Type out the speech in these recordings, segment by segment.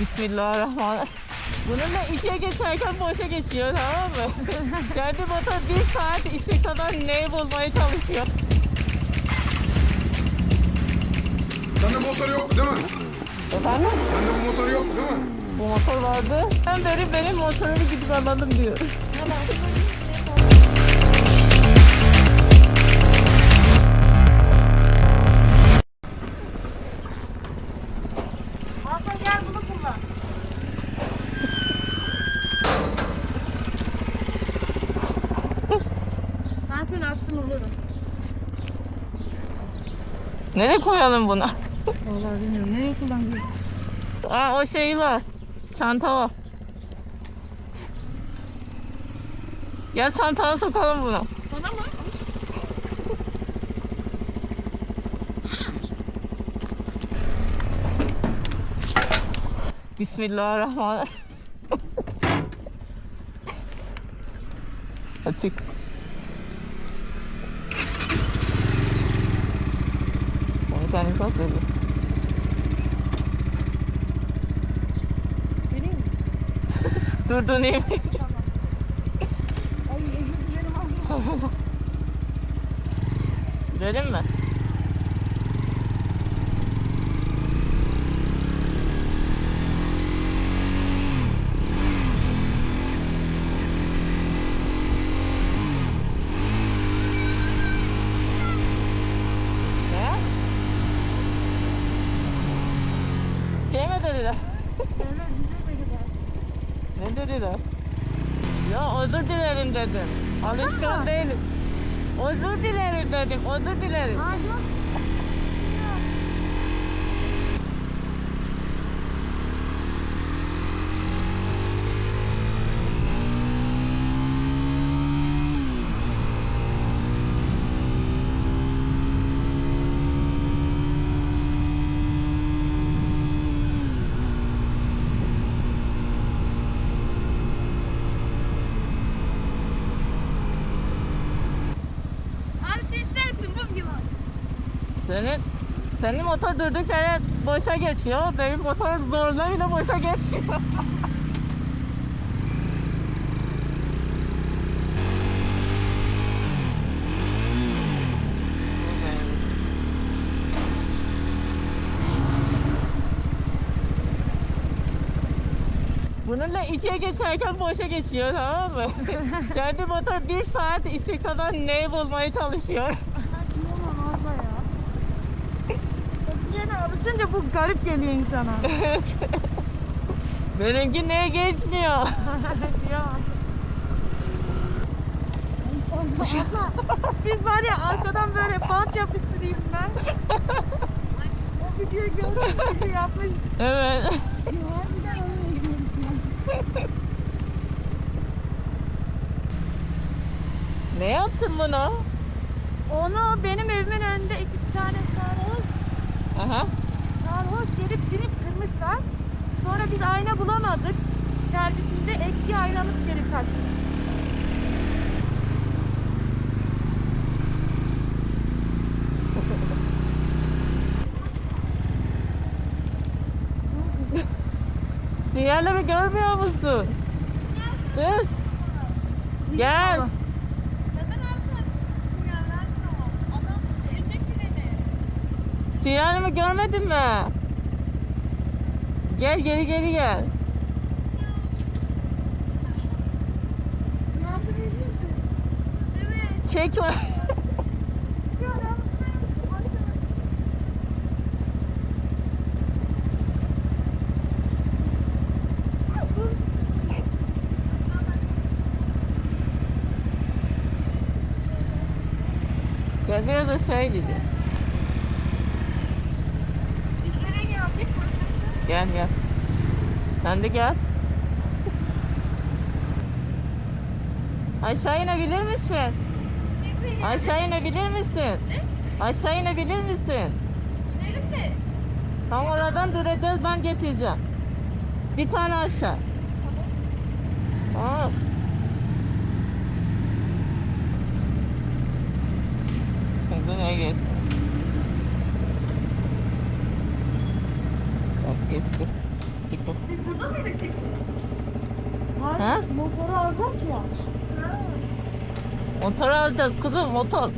Bismillahirrahmanirrahim. Bununla ikiye geçerken boşa geçiyor tamam mı? Kendi motor bir saat işe kadar neyi bulmaya çalışıyor. Sende motor yok değil mi? Efendim? Sende bu motor yok değil mi? Bu motor vardı. Ben beri benim motorumu gidip alalım diyor. Attın olurum. Nereye koyalım bunu? Vallahi bilmiyorum. Nereye kullanıyorsun? Aa o şey var. Çanta var. Gel çantana sokalım bunu. Bana mı? Bismillahirrahmanirrahim. Açık. Kendin bak dedi. Vereyim mi? Dur dur neyim? Ay özür dilerim. Verelim mi? Ne? Şey mi dediler? Ne dediler? Ya özür dilerim dedim. Alışkın değilim. Özür dilerim dedim. Özür dilerim. Aa yok. Abi sen istersin bu gibi. Senin senin motor durduk yere boşa geçiyor. Benim motor zorlayla boşa geçiyor. Bununla ikiye geçerken boşa geçiyor tamam mı? Kendi motor bir saat işe kadar neyi bulmaya çalışıyor. Saçmalama abla ya. Alışınca bu garip geliyor insana. Benimki neye geçmiyor? ya. Biz var ya arkadan böyle bant yapıştırayım ben. o videoyu gördüm gibi yapmış. Evet. Ne yaptın buna? Onu benim evimin önünde iki tane sarhoş, Aha. Sarhoş gelip sinip kırmışlar. Sonra biz ayna bulamadık. Servisinde ekşi ayna alıp geri taktık. Sinyalleri görmüyor musun? Kız. Gel. Neden arkadaşsın ya? Nerede o? Adam evde gireni. Sinyalimi görmedin mi? Gel geri geri gel. Çekme. Geliyor da şey dedi. Gel gel. Sen de gel. Aşağı inebilir misin? Aşağı inebilir misin? Aşağı inebilir misin? Nerede? Tam oradan duracağız ben getireceğim. Bir tane aşağı. Tamam. Şimdi ne geç? Geçti. Gitti. Biz burada mıydık? Ha? Hayır, motoru alacağız ya. Motor alacağız kızım motor.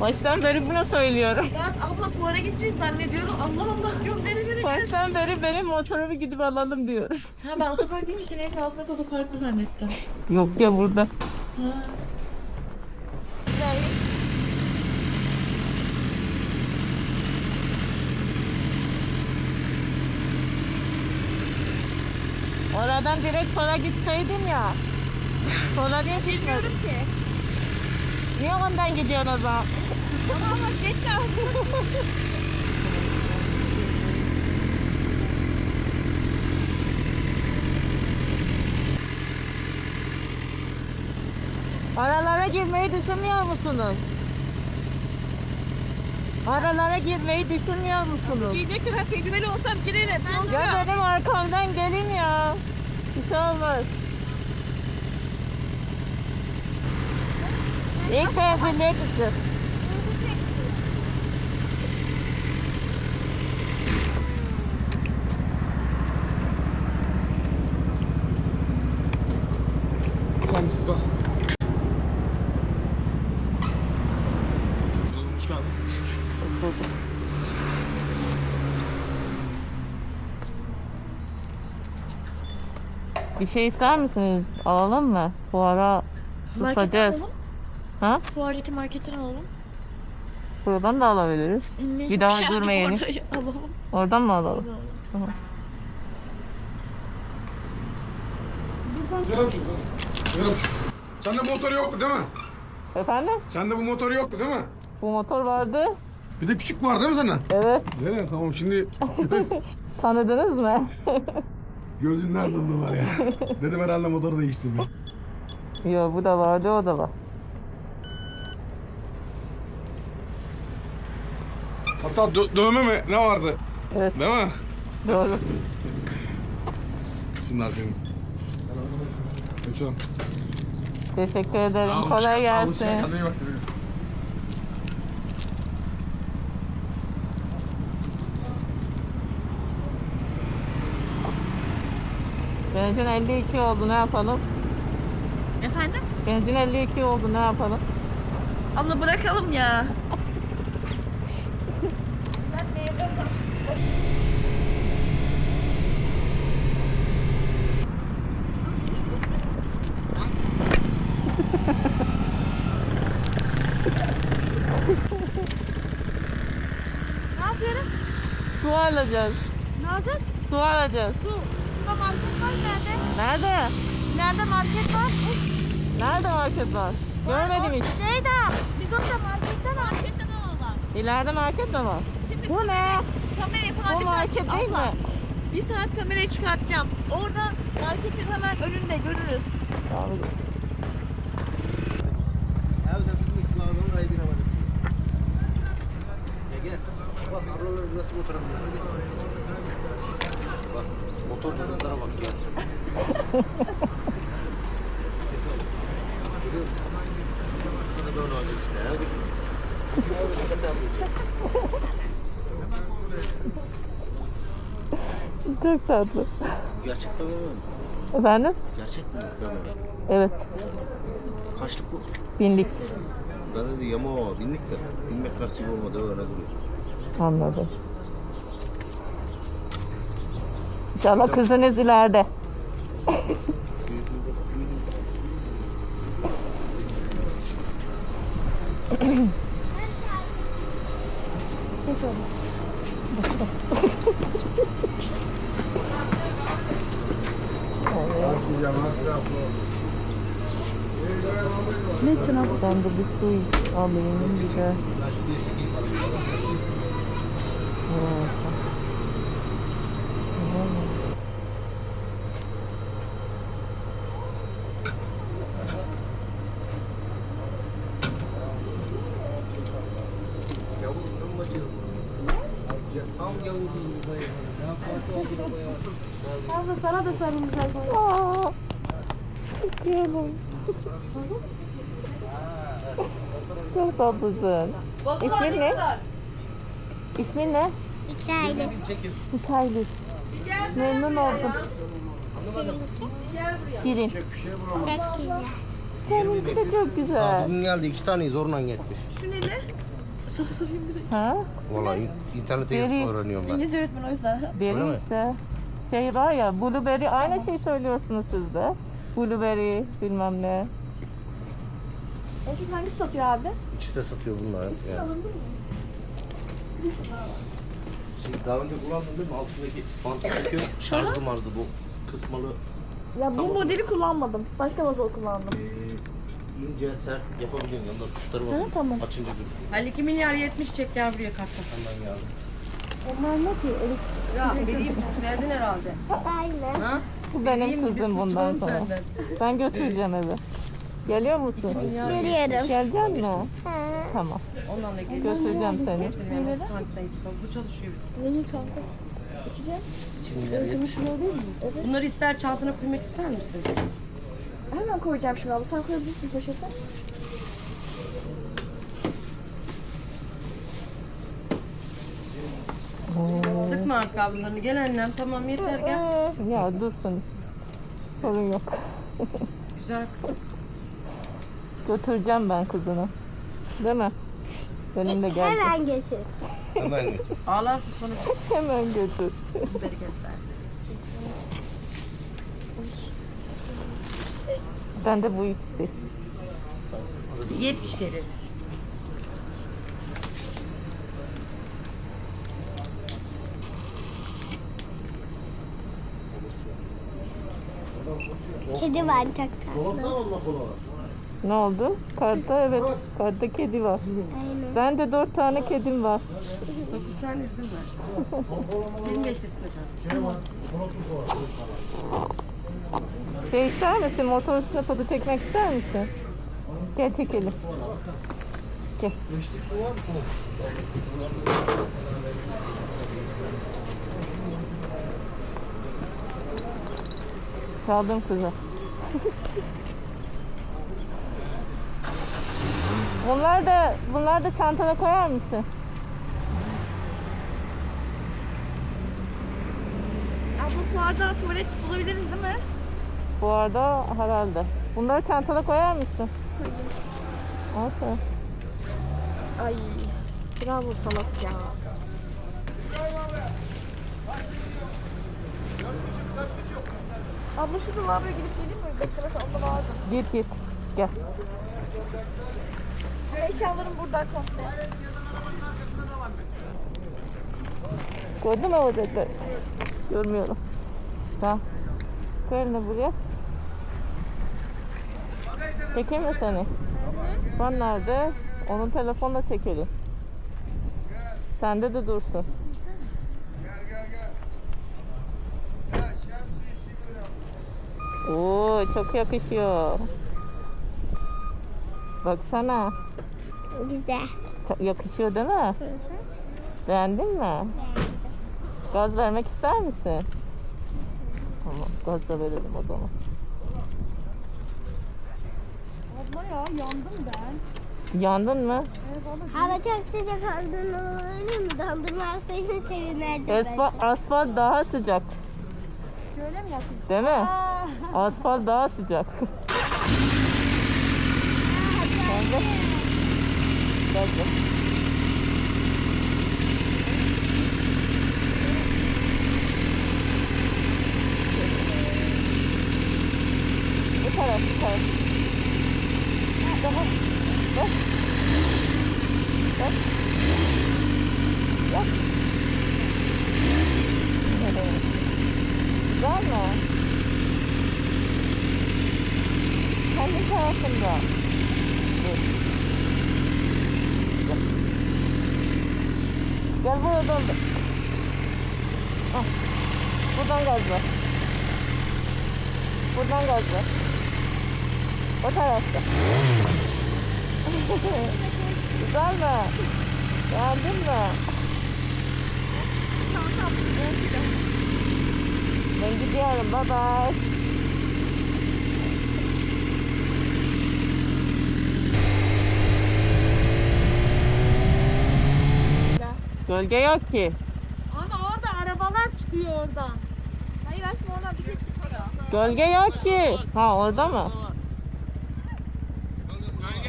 Baştan beri bunu söylüyorum. Ben abla fuara gideceğiz zannediyorum. Allah Allah gönderecek. Baştan beri benim motorumu gidip alalım diyorum. Ha ben otopark seni evin altında otoparkta zannettim. Yok ya burada. Ha. Oradan direkt sola gitseydim ya. Sola niye gitmiyorum ki? Niye ondan gidiyorsun o zaman? Ama geç Aralara girmeyi düşünmüyor musunuz? Aralara girmeyi düşünmüyor musunuz? Diyecektim ben tecrübeli olsam girerim. Ya benim arkamdan gelin ya. Hiç olmaz. İlk benzinliğe gideceğiz. Şanssızlar. Bir şey ister misiniz? Alalım mı? Fuara susacağız. Ha? Fuardaki marketten alalım. Buradan da alabiliriz. Bir daha durmayalım. Alalım. Oradan mı alalım? Tamam. Zeynep'ciğim. Zeynep'ciğim. Sende motor yoktu değil mi? Efendim? Sende bu motor yoktu değil mi? Bu motor vardı. Bir de küçük var değil mi senden? Evet. Zeynep tamam şimdi Tanıdınız mı? gözün nereden var ya? Dedim herhalde motoru değiştirdim. Yok bu da vardı o da var. Hatta dö- dövme mi? Ne vardı? Evet Değil mi? doğru. Şunlar senin. Hemşerim. Teşekkür ederim. Kolay gelsin. Kendine iyi bak. Benzin 52 oldu ne yapalım? Efendim? Benzin 52 oldu ne yapalım? Abla bırakalım ya. Ne yapıyorum? Su alacağız. Ne yapacağız? Su alacağız. Su. Burada market var nerede? Nerede? Nerede market var? Nerede market var? Görmedim hiç. Neydi? Biz orada marketten al. Marketten alalım. İleride market mi var? Şimdi Bu ne? kamerayı Bu falan bir saat market değil mi? Bir saat kamerayı çıkartacağım. Orada marketin hemen önünde görürüz. Evde kulağının kaydına var. Gel. Bak ablalar nasıl oturabiliyor. Motorcu kızlara bak ya. Görüyor musun? Sonra böyle olacak işte. Hadi. Hadi sen bu. Çok tatlı. Öyle mi? Efendim? Gerçek mi? Evet. Kaçlık bu? Bindik. Ben dedi yama bindik de binmek nasip olmadı öyle duruyor. Anladım. İnşallah kızınız ileride. Ne için Ben de bir su alayım bir de. Evet. Yavrum bacım. Tam yavrum bayım. Ne yapar oldu bayım? Abla sana da sarılacak. Aa, Yiyelim. Çok tatlısın. İsmin ne? İsmin ne? Çekin. Mikail. Memnun oldum. Şirin. Çok bir şey güzel. Seninki de çok güzel. Bugün geldi iki tane zorla gelmiş. Şu ne ne? Soru sorayım direkt. Ha? Valla in- internette yazıp öğreniyorum ben. İngilizce öğretmen o yüzden. Beri Öyle mi? işte. Şey var ya, blueberry aynı şey söylüyorsunuz siz de. Blueberry bilmem ne. En çok hangisi satıyor abi? İkisi de satıyor bunlar. Yani. Şey, daha önce kullandın değil mi? Altındaki bantı takıyor. Şarjlı marzlı bu kısmalı Ya bu Tamam. modeli kullanmadım. Başka model kullandım. eee, ince sert yapabiliyorsun. Yanında tuşları var. Ha, tamam. Açınca dur. 52 milyar 70 çek gel buraya kartla. Hemen geldi. Onlar ne ki? Elik Ya vereyim çok sevdin herhalde. Aynen. Ha? Bu benim Vereyim, biz kızım bundan kurtulalım sonra. senden. Ben götüreceğim eve. Geliyor musun? Geliyorum. Gelecek mi? Ha. Tamam. Ondan da gel. Götüreceğim seni. Bilmem kantine gitsin. Bu çalışıyor bizim. neyi kanka? İçeceğim. Şimdi değil mi? Evet. Bunları ister çantana koymak ister misin? Hemen koyacağım şimdi abla. Sen koyabilirsin poşete. Sıkma artık ablalarını. Gel annem. Tamam yeter gel. Ya dursun. Sorun yok. Güzel kızım. Götüreceğim ben kızını. Değil mi? Benim de geldi. Hemen getir. Hemen götür. Ağlarsın sonra Hemen götür. bereket versin. Ben de bu ikisi. 70 keresiz. Kedi var çok tatlı. Var. Ne oldu? Kartta evet. Kartta kedi var. Aynen. Ben de dört tane kedim var. 9 tane izin ver. 25 sesine kal. Şey ister misin? Motor üstüne foto çekmek ister misin? Gel çekelim. Gel. Çaldım kızı. bunlar da bunlar da çantana koyar mısın? Abla fuarda tuvalet bulabiliriz değil mi? Bu arada herhalde. Bunları çantana koyar mısın? Aferin. Ay. Bravo salak ya. Abla şu dolaba gidip geleyim mi? Bekle sen onda vardı. Git git. Gel. Eşyalarım burada komple. Gördün mü oradakileri? Görmüyorum. Tamam. Koy elini buraya. Çekeyim mi seni? Ben nerede? Onun telefonla çekelim. Sende de dursun. Oo çok yakışıyor. Baksana. Güzel. Çok yakışıyor değil mi? Beğendin mi? Gaz vermek ister misin? Tamam, gaz da verelim o zaman. Abla ya yandım ben. Yandın mı? Hava çok sıcak olduğunu öyle mi? Dondurma alsaydın sevinirdim. Asfalt, asfalt daha sıcak. Şöyle mi yapayım? Değil mi? Asfalt daha sıcak. Gel gel. Bu taraf, bu taraf. Daha. Gel. Gel. Gel. Evet. Güzel mi? Kendi tarafında. Dur. Gel. Gel buraya döndü. Ah. Buradan gaz ver. Buradan gaz ver. O tarafta. Güzel mi? Beğendin mi? Ben gidiyorum. Bye bye. Gölge yok ki. Ama orada arabalar çıkıyor. oradan. Hayır aşkım oradan bir şey çıkmıyor. Gölge yok ki. Ha orada mı?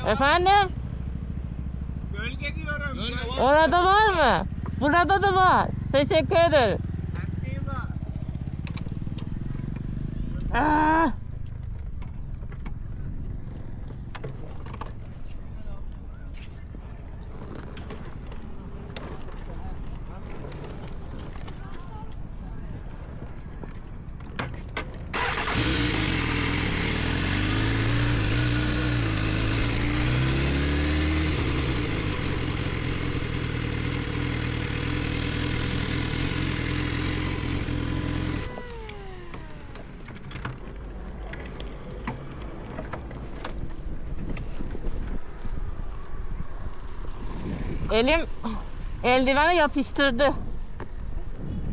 Efendim? Gölge diyorum. Orada var mı? Burada da var. Teşekkür ederim. Aa! Elim eldivene yapıştırdı.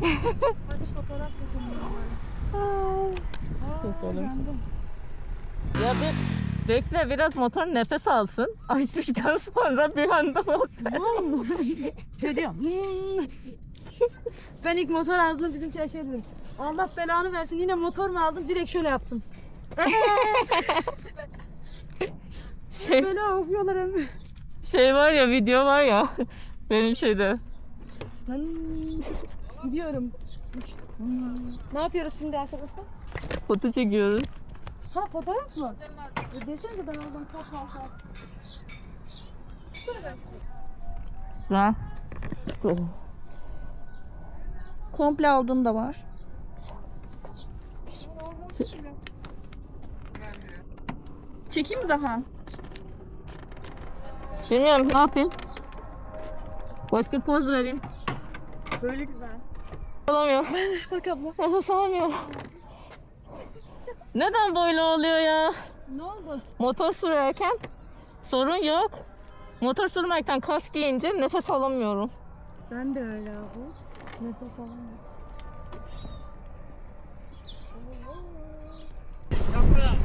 Hadi fotoğraf çekelim. Ya bir bekle biraz motor nefes alsın. Açtıktan sonra bir anda basıyor. Şey diyor. "Hmm." ben ilk motor aldım ki şey dedim. Allah belanı versin yine motor mu aldım direkt şöyle yaptım. Şey, Böyle okuyorlar hem. Şey var ya video var ya benim şeyde. Gidiyorum. Ne yapıyoruz şimdi arkadaşlar? Foto çekiyoruz. Sana fotoğraf mı? E desene de ben aldım çok fazla. Lan. Komple aldığım da var. Çekeyim mi daha? Bilmiyorum ne yapayım. Başka poz vereyim. Böyle güzel. Alamıyorum. Bak abla. Nefes alamıyorum. Neden böyle oluyor ya? Ne oldu? Motor sürerken sorun yok. Motor sürmekten kask giyince nefes alamıyorum. Ben de öyle abi. Nefes alamıyorum. Kapı.